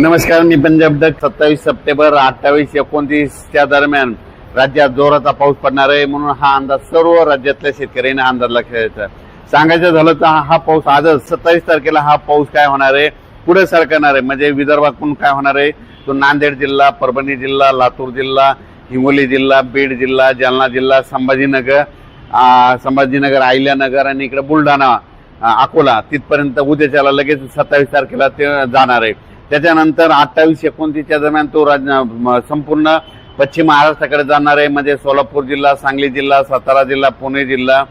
नमस्कार मी पंजाब डक सत्तावीस सप्टेंबर अठ्ठावीस एकोणतीसच्या दरम्यान राज्यात जोराचा पाऊस पडणार आहे म्हणून हा अंदाज सर्व राज्यातल्या शेतकऱ्यांनी अंदाज लक्षात द्यायचा सांगायचं झालं तर हा पाऊस आजच सत्तावीस तारखेला हा पाऊस काय होणार आहे? पुढे सरकणार आहे. म्हणजे विदर्भातून काय होणार आहे? तो नांदेड जिल्हा परभणी जिल्हा लातूर जिल्हा हिंगोली जिल्हा बीड जिल्हा जालना जिल्हा संभाजीनगर संभाजीनगर अहिल्यानगर आणि इकडे बुलढाणा अकोला. तिथपर्यंत उद्याच्याला लगेच सत्तावीस तारखेला ते जाणार आहे. त्याच्यानंतर अठ्ठावीस एकोणतीसच्या दरम्यान तो राज संपूर्ण पश्चिम महाराष्ट्राकडे जाणार आहे. म्हणजे सोलापूर जिल्हा सांगली जिल्हा सातारा जिल्हा पुणे जिल्हा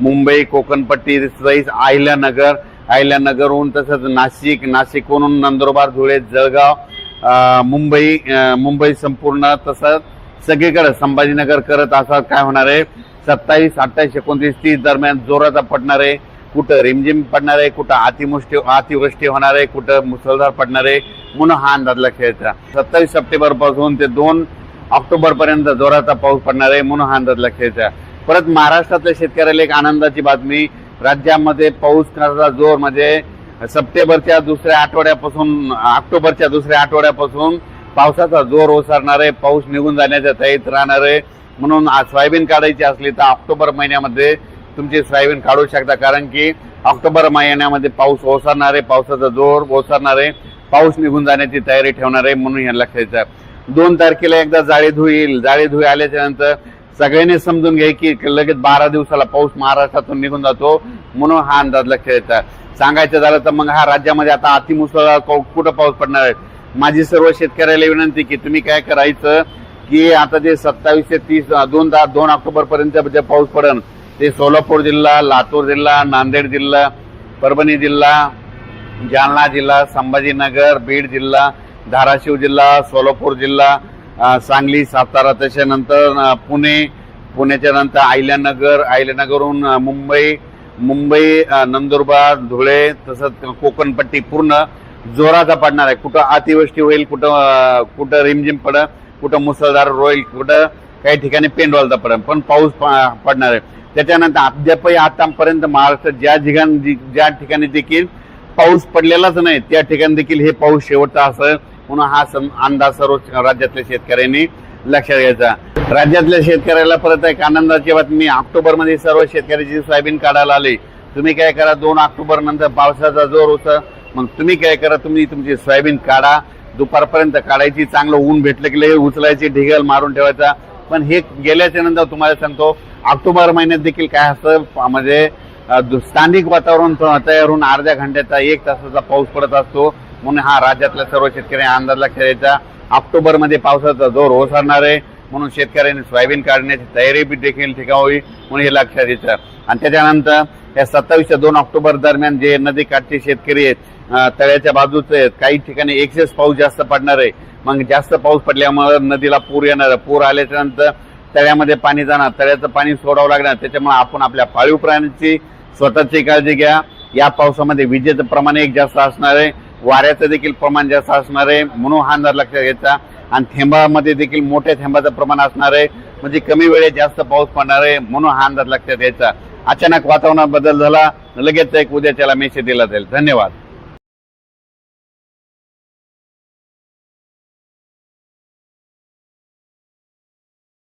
मुंबई कोकणपट्टी सईस अहिल्यानगर अहिल्यानगरहून तसंच नाशिक नाशिकहून नंदुरबार धुळे जळगाव मुंबई मुंबई संपूर्ण तसंच सगळीकडे संभाजीनगर करत असा काय होणार आहे? सत्तावीस अठ्ठावीस एकोणतीस तीस दरम्यान जोराचा पडणार आहे. कुठं रिमझिम पडणार आहे कुठं अतिमुष्टी अतिवृष्टी होणार आहे कुठं मुसळधार पडणार आहे म्हणून हा अंदाजला खेळचा सत्तावीस सप्टेंबरपासून ते दोन ऑक्टोबर पर्यंत जोराचा पाऊस पडणार आहे म्हणून हा अंदाजला खेळचा परत महाराष्ट्रातल्या शेतकऱ्याला एक आनंदाची बातमी राज्यामध्ये पाऊस करण्याचा जोर म्हणजे सप्टेंबरच्या दुसऱ्या आठवड्यापासून ऑक्टोबरच्या दुसऱ्या आठवड्यापासून पावसाचा जोर ओसरणार आहे पाऊस निघून जाण्याच्या तयारीत राहणार आहे म्हणून आज सोयाबीन काढायची असली तर ऑक्टोबर महिन्यामध्ये तुमची सोयाबीन काढू शकता. कारण की ऑक्टोबर महिन्यामध्ये पाऊस ओसरणार आहे पावसाचा जोर ओसरणार आहे. पाऊस निघून जाण्याची तयारी ठेवणार आहे म्हणून हे लक्षायचं दोन तारखेला एकदा जाळी धुईल जाळीधुई आल्याच्यानंतर सगळ्यांनी समजून घ्या की लगेच बारा दिवसाला पाऊस महाराष्ट्रातून निघून जातो म्हणून हा अंदाज लक्षात येतात सांगायचं झालं तर मग हा राज्यामध्ये आता अतिमुसळधार कुठं पाऊस पडणार आहे? माझी सर्व शेतकऱ्याला विनंती की तुम्ही काय करायचं की आता जे सत्तावीस ते तीस दोन दा- दोन ऑक्टोबर पर्यंत जे पाऊस पडेल ते सोलापूर जिल्हा लातूर जिल्हा नांदेड जिल्हा परभणी जिल्हा जालना जिल्हा संभाजीनगर बीड जिल्हा धाराशिव जिल्हा सोलापूर जिल्हा सांगली सातारा त्याच्यानंतर पुणे पुण्याच्या नंतर अहिल्यानगर अहिल्यानगरहून मुंबई मुंबई नंदुरबार धुळे तसंच कोकणपट्टी पूर्ण जोराचा पडणार आहे. कुठं अतिवृष्टी होईल कुठं कुठं रिमझिम पडं कुठं मुसळधार होईल कुठं काही ठिकाणी पेंडवालचा पडेल पण पाऊस प- पडणार आहे. त्याच्यानंतर अद्यापही आतापर्यंत महाराष्ट्रात ज्या ठिकाणी ज्या ठिकाणी देखील पाऊस पडलेलाच नाही त्या ठिकाणी देखील हे पाऊस शेवटचा असं म्हणून हा अंदाज सर्व राज्यातल्या शेतकऱ्यांनी लक्षात घ्यायचा. राज्यातल्या शेतकऱ्याला परत एक आनंदाची बातमी ऑक्टोबरमध्ये सर्व शेतकऱ्याची सोयाबीन काढायला आले. तुम्ही काय करा दोन ऑक्टोबर नंतर पावसाचा जोर होता. मग तुम्ही काय करा तुम्ही तुमची सोयाबीन काढा. दुपारपर्यंत काढायची चांगलं ऊन भेटलं की उचलायची ढिगल मारून ठेवायचा. पण हे गेल्याच्यानंतर तुम्हाला सांगतो ऑक्टोबर महिन्यात देखील काय असतं म्हणजे दु- स्थानिक वातावरण तयार होऊन अर्ध्या घंट्याचा एक तासाचा पाऊस पडत असतो. म्हणून हा राज्यातल्या सर्व शेतकरी अंदाज लक्षात द्यायचा ऑक्टोबरमध्ये पावसाचा जोर ओसरणार आहे. म्हणून शेतकऱ्यांनी सोयाबीन काढण्याची तयारी बी देखील ठिकावी म्हणून हे लक्षात द्यायचं आणि त्याच्यानंतर या सत्तावीस ते दोन ऑक्टोबर दरम्यान जे नदी काठचे शेतकरी आहेत तळ्याच्या बाजूचे आहेत काही ठिकाणी एक्सेस पाऊस जास्त पडणार आहे. मग जास्त पाऊस पडल्यामुळे नदीला पूर येणार पूर आल्याच्यानंतर तळ्यामध्ये पाणी जाणार तळ्याचं पाणी सोडावं लागणार त्याच्यामुळे आपण आपल्या पाळीव प्राण्यांची स्वतःची काळजी घ्या. या पावसामध्ये विजेचं प्रमाण एक जास्त असणार आहे वाऱ्याचं देखील प्रमाण जास्त असणार आहे म्हणून हा अंदाज लक्षात घ्यायचा. आणि थेंबामध्ये देखील मोठ्या थेंबाचं प्रमाण असणार आहे म्हणजे कमी वेळेत जास्त पाऊस पडणार आहे म्हणून हा अंदाज लक्षात घ्यायचा. अचानक वातावरणात बदल झाला लगेच एक उद्याच्याला मेसेज दिला जाईल. धन्यवाद.